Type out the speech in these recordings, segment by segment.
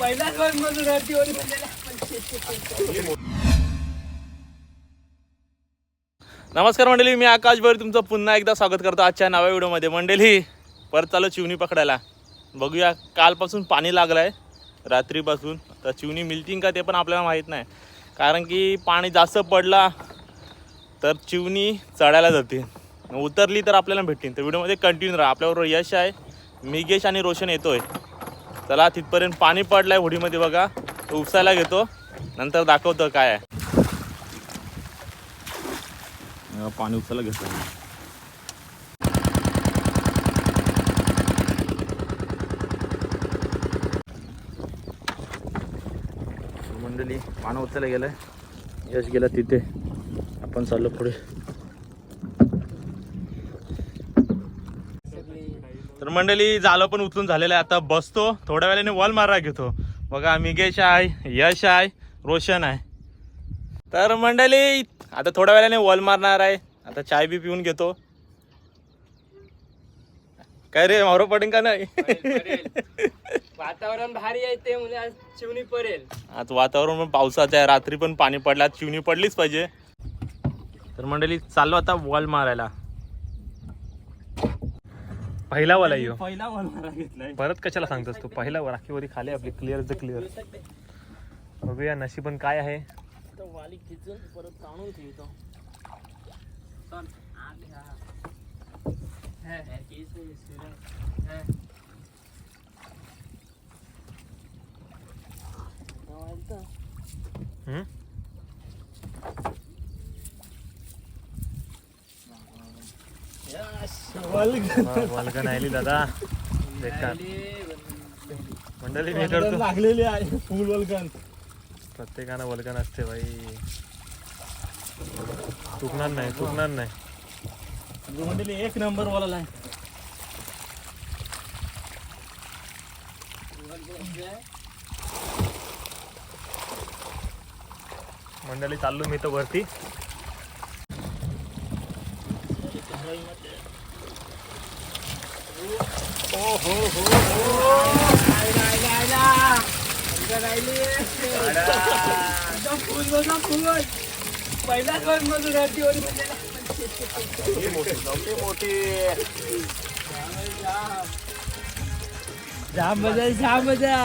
पहिलाच वर नमस्कार मंडळी मी आकाश भैर तुमचं पुन्हा एकदा स्वागत करतो आजच्या नव्या व्हिडिओमध्ये. मंडळी परत चालू चिवणी पकडायला. बघूया कालपासून पाणी लागलं आहे रात्रीपासून. तर चिवणी मिळतील का ते पण आपल्याला माहीत नाही. कारण की पाणी जास्त पडला तर चिवणी चढायला जाते. उतरली तर आपल्याला भेटतील. तर व्हिडिओमध्ये कंटिन्यू राहा. आपल्याबरोबर यश आहे. मिगेश आणि रोशन येतोय. चला तिथपर्यंत पाणी पडलं आहे होडीमध्ये बघा. तो उपसायला घेतो. नंतर दाखवतो काय आहे. पाणी उपसायला घेतो मंडळी मानव उचलला गेलं यश गेला तिथे. आपण चाललो पुढे. तर मंडळी झालं पण उचलून झालेलं आहे. आता बसतो. थोड्या वेळाने वॉल मारा घेतो. बघा मिगेश आहे यश आहे रोशन आहे. तर मंडळी आता थोड्या वेळाने वॉल मारणार आहे. आता चाय बी पिऊन घेतो. काय रे मारो पडेल का नाही? वातावरण भारी आहे ते म्हणजे आज चिवणी पडेल. आज वातावरण पण पावसाचं आहे. रात्री पण पाणी पडलं. आज चिवणी पडलीच पाहिजे. तर मंडळी चाललो आता वॉल मारायला. पहिला वाला येऊ पहिला वनमारा घेतलाय. परत कशाला सांगतोस तू? पहिला वर राखीवरी खाली आपली. क्लिअर द क्लिअर बघूया नशीबन काय आहे. वाली खिचून परत ठेवतो. चल, आत घ्या. हे, हे, केस आहे, सुरे. हे. आता वाजतं. हम्म? वा, वल्गन आली दादा. बेकार. मंडळी मी करतो. लागलेली आहे फुल वलगन प्रत्येकानं वल्गन असते बाई. चुकणार नाही चुकणार नाही. मंडळी एक नंबर वाला आहे. मंडळी चाललो मी तर वरती. पहिला वर जाम मजा जाम मजा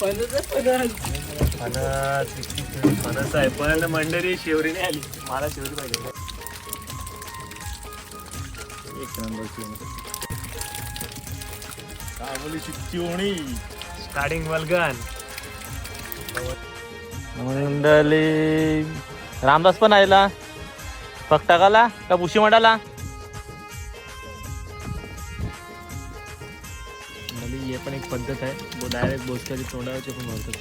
पन्नास पन्नास इतकी फणस आहे पण मंडळी शेवरीने आली. मला शेवरी पाहिजे एक नंबर चिवणी. स्टार्टिंग वल्गन मंडळी रामदास पण आलेला फक्टाकाला का बुशी मंडाला मंडळी हे पण एक पद्धत आहे. डायरेक्ट बोसकाची तोंडावरचे पण मारतात.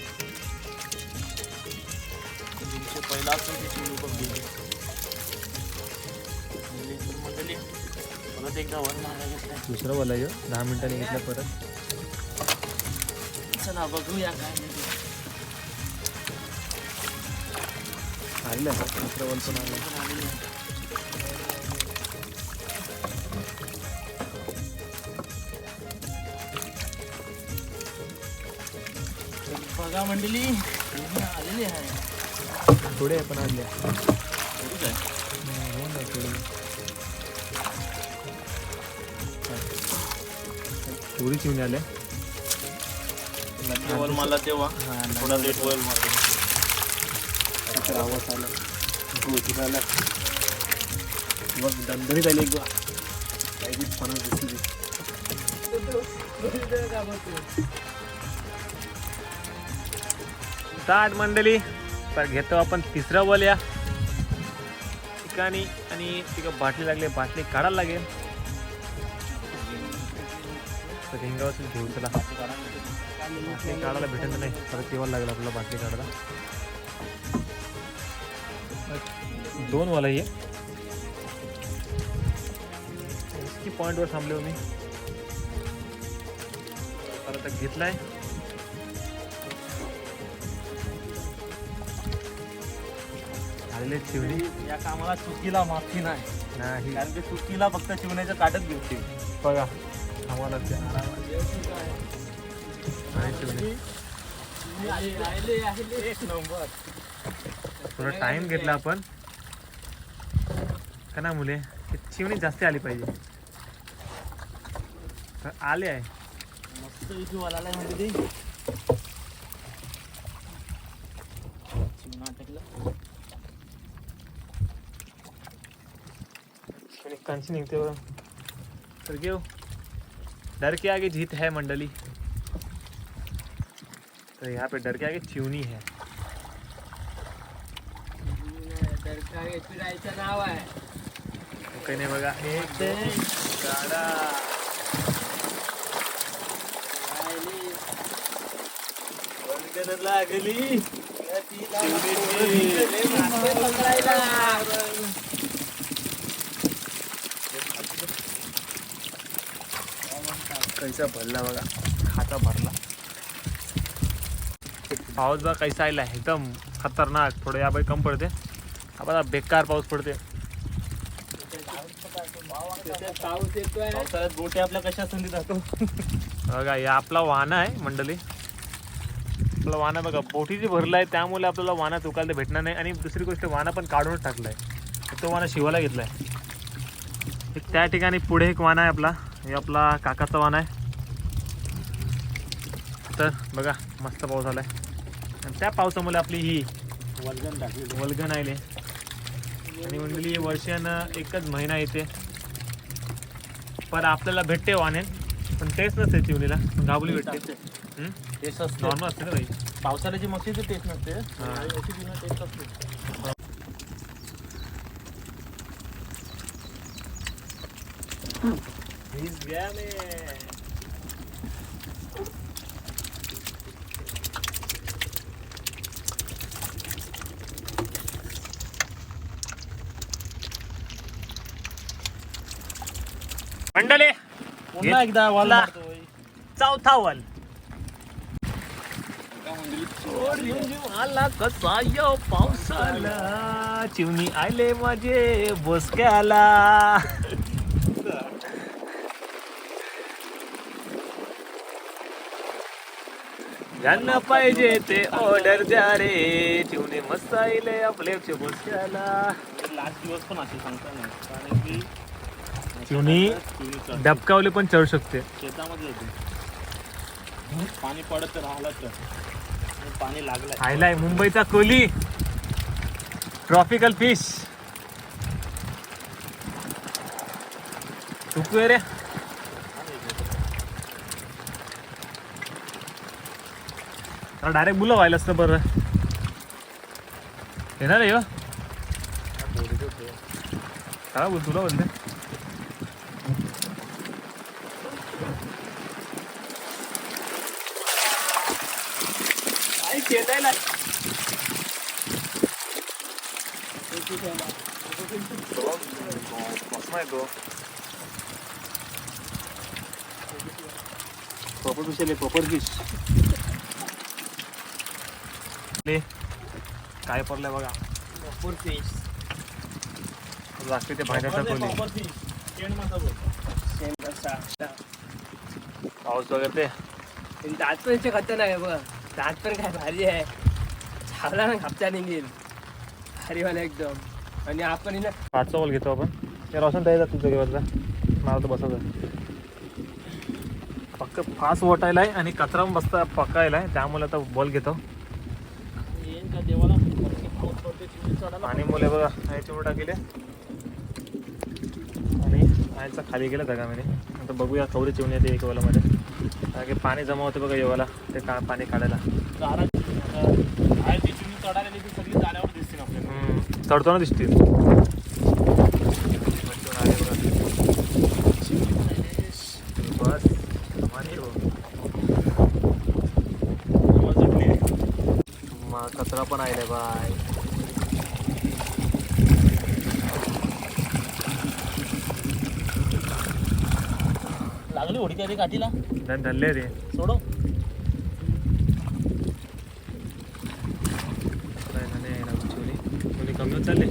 दुसरं वाला यो. दहा मिनिटांनी घेतलं परत. चला बघूया काय. आलं दुसरं वन पण आलं बघा मंडळी. आलेली आहे थोडे पण आणले. थोडीच आहे. हो ना थोडे थोडी चिवणी आल्या नक्की. वल मारला तेव्हा थोडा लेट वल मारतो आवाज आला आला. मग आली एक काहीतरी फणस दिसली. स्टार्ट मंडळी. तर घेतो आपण तिसरा बॉल या. ठिकाणी आणि तिकडं बाटली लागली बाटली काढायला लागेल. तर रिंगावरच घेऊ चला. बाटली काढायला भेटत नाही परत तेव्हा लागेल आपल्याला बाटली काढायला. दोन वाला ये. की पॉईंटवर थांबले हो मी? परत घेतलाय. आलेले चिवणी या कामाला चुकीला माफी नाही. नाही. कारण की चुकीला फक्त चिवण्याचं काटच घेते बघा आम्हाला ते आणि चिवणी एक नंबर. थोडा टाइम घेतला आपण. का ना मुले? ही चिवणी जास्त आली पाहिजे. तर आले आहे. मस्त इथे वाला म्हणजे ते चिवणा टाकलं चिवणी कांची निघते बघा तर घेऊ डर के आगे जीत है मंडली। तो यहाँ पे डर के आगे चिवनी है। फिरायचं नाव आहे काही नाही बघा एक दोन गाडा लागली कैसा भरला बघा. खाता भरला. पाऊस बघा कैसा आला एकदम खतरनाक. थोडं याबाई कम पडते. आता बेकार पाऊस पडते. बोटे आपल्या कशा संधी जातो बघा या आपला वाहन आहे मंडळी. आपला वाहन बघा बोटीची भरला आहे त्यामुळे आपल्याला वाहना चुकायला भेटणार नाही. आणि दुसरी गोष्ट वाहना पण काढूनच टाकलाय. तो वाहना शिवायला घेतलाय. त्या ठिकाणी पुढे एक वाहन आहे आपला. हे आपला काकाचा वाहन आहे. तर बघा मस्त पाऊस आलाय आणि त्या पावसामुळे आपली ही वजन टाकलेलं वल्गन आले. आणि मंडळी वर्षानं एकच महिना येते. पण आपल्याला भेटते वाहने पण तेच नसते चिवणीला. गाबुली भेटते? टेस्ट असते. नॉर्मल असते. ना भाई पावसाळ्याची टेस्ट नसते. हा. याची बिना टेस्ट असते. भिज गया मैं मंडले पुन्हा एकदा वाल ला. मारतोय. चौथा वन आला कसा यो पावसाला चिवणी आले माझे बोसक्याला ज्यांना पाहिजे ते ऑर्डर द्या रे. चिवणी मस्त आले आपले बोसक्याला लास्ट दिवस पण असे सांगता नाही कारण की चिवणी डबकावले पण चढू शकते. शेतामध्ये होते पाणी पडत राहिलं तर पाणी लागलंय. आयलाय मुंबईचा कोली. ट्रॉपिकल फिश चुकू रे? डायरेक्ट बुला व्हायला असतं बरं. येणार आहे हो? काय बोल तुला बोलते. प्रॉपर फिश आले प्रॉपर फिश काय पडलंय बघा. भरपूर फिश लागते ते बोल. पाऊस वगैरे ते. दात पण इथे खतरनाक आहे बघ. दात पण काय भारी आहे. छावला ना खापचा निघेल. भारीवाला एकदम. आणि आपण हिनं पाचचा बॉल घेतो आपण. ते रोशन द्यायचा तुझं घेवायचा मला तर बसायचं. फक्त फास्ट वाटायला आहे आणि कचरा पण बसता पकायला आहे त्यामुळे आता बॉल घेतो येईन का देवाला पाऊस पडते चिवणी चढायला पाणी मुले बघा आहे चिमूट टाकेले. आणि आयचा खाली गेला धगामध्ये आता बघूया कवरी चिवून येते एक मध्ये कारण की पाणी जमा होते बघा येवाला ते का पाणी काढायला. दारा आहे चढायला सगळी दिसतील. चढताना दिसतील बस मग कचरा पण आहे बाय. लागली होडी त्या काठीला धरले रे सोडो नाही, नाही, नाही, नाही, चिवणी. चिवणी कमी होत चालली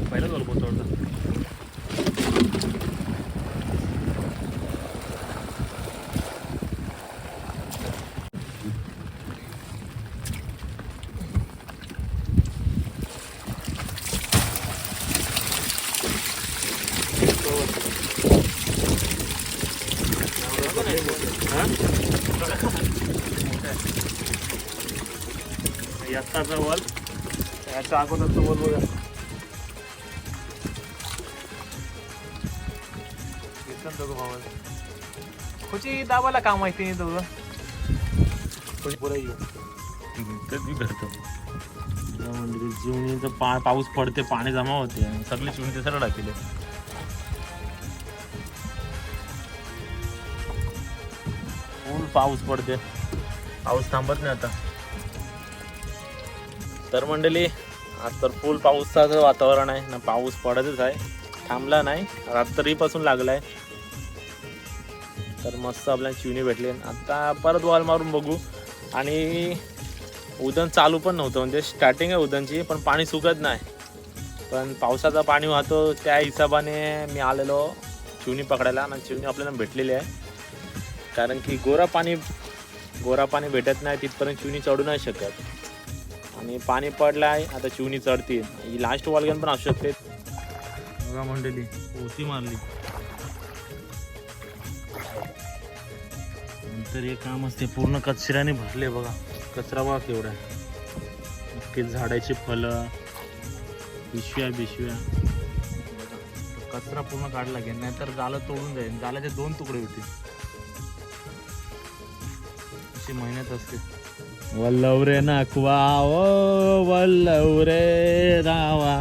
याचाचा वल याच्या अगोदरचं वल बघा. येतं दोघं भावा कुठची दाबाला काम माहिती नाही दोघं? कुठची पुढे येऊ. तेच मी म्हणजे चिवणीचं पा पाऊस पडते पाणी जमा होते. आणि सगळे चिवणी ते सरळ टाकले. फुल पाऊस पडते. पाऊस थांबत नाही आता. तर मंडळी आज तर फुल पाऊसाचं वातावरण आहे. ना पाऊस पडतच आहे. थांबला नाही. रात्रीपासून लागलाय. तर मस्त आपल्याला चिवणी भेटले. आता परत वॉल मारून बघू. आणि उदन चालू पण नव्हतं. म्हणजे स्टार्टिंग आहे उदनची पण पाणी सुकत नाही. पण पावसाचं पाणी वाहतो त्या हिशोबाने मी आलेलो चिवणी पकडायला. आणि चिवणी आपल्याला भेटलेली आहे. कारण की गोरा पाणी गोरा पाणी भेटत नाही तिथपर्यंत चिवणी चढू नाही शकत. आणि पाणी पडलं आहे. आता चिवणी चढते ही लास्ट वॉलगन पण असू शकते. बघा मंडळी ओती मारली. नंतर हे काम असते पूर्ण कचऱ्याने भरले बघा. कचरा बघा केवढा आहे. नक्की झाडाची फळं पिशव्या बिशव्या. कचरा पूर्ण काढला लागेल नाहीतर जालं तोडून जाईल. जाल्याचे दोन तुकडे होतील. अशी मेहनत असते. वल्लव रे नाकवा ओ वल्लवरे रावा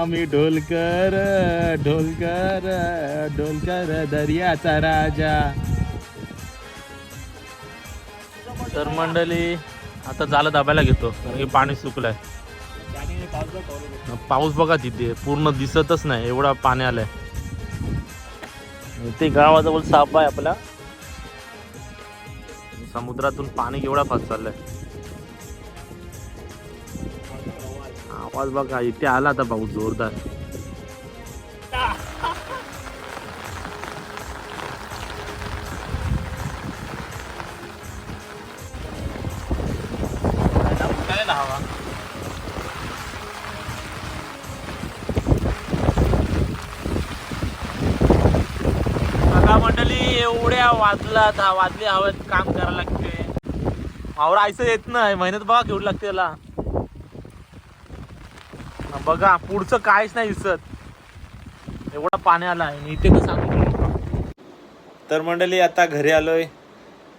आम्ही ढोलकर ढोलकर ढोलकर दर्याचा राजा. तर मंडळी आता झालं दाबायला घेतो. कारण की पाणी सुकलंय. पाऊस बघा तिथे पूर्ण दिसतच नाही एवढा पाणी आलाय. ते गावाजवळ साप आहे आपला. समुद्रातून पाणी केवढा फास्ट चाललंय. आवाज बघा इथे आला आता पाऊस जोरदार. टोटली मंडळी एवढ्या वाजला दहा वाजले हवेत काम करायला लागते मावरा आयचं येत नाही मेहनत बघा केवढी लागते त्याला. बघा पुढचं काहीच नाही दिसत. एवढा पाणी आला आहे इथे तर सांगू तर मंडळी आता घरी आलोय.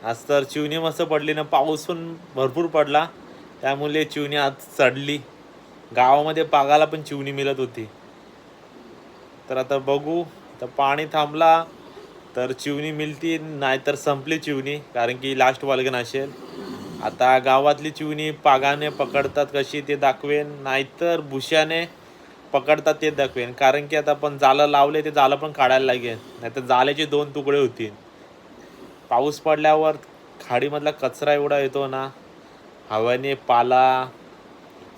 आज तर चिवणी मस्त पडली ना पाऊस पण भरपूर पडला. त्यामुळे चिवणी आज चढली. गावामध्ये पागाला पण चिवणी मिळत होती. तर आता बघू तर पाणी थांबला. तर चिवणी मिळती नाहीतर संपली चिवणी कारण की लास्ट वालगण असेल आता गावातली चिवणी पागाने पकडतात कशी ते दाखवेन नाहीतर भुश्याने पकडतात ते दाखवेन. कारण की आता आपण जालं लावले ते जालं पण काढायला लागेल. नाहीतर जाल्याचे दोन तुकडे होतील. पाऊस पडल्यावर खाडीमधला कचरा एवढा येतो ना हव्याने पाला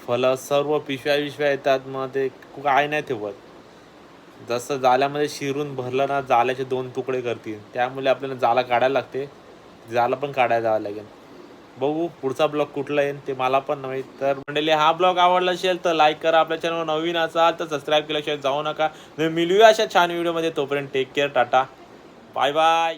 फलं सर्व पिशव्या पिशव्या येतात मग ते काय नाही ठेवत जसं जाल्यामध्ये शिरून भरलं ना जाल्याचे दोन तुकडे करतील. त्यामुळे आपल्याला जाला काढायला लागते. जाला पण काढायला जावं लागेल. बघू पुढचा ब्लॉग कुठला येईल ते मला पण नाही तर मंडळी हा ब्लॉग आवडला असेल तर लाईक करा. आपल्या चॅनल नवीन असाल तर सबस्क्राईब केल्याशिवाय जाऊ नका. मिळूया अशा छान व्हिडिओमध्ये तोपर्यंत take care tata. Bye bye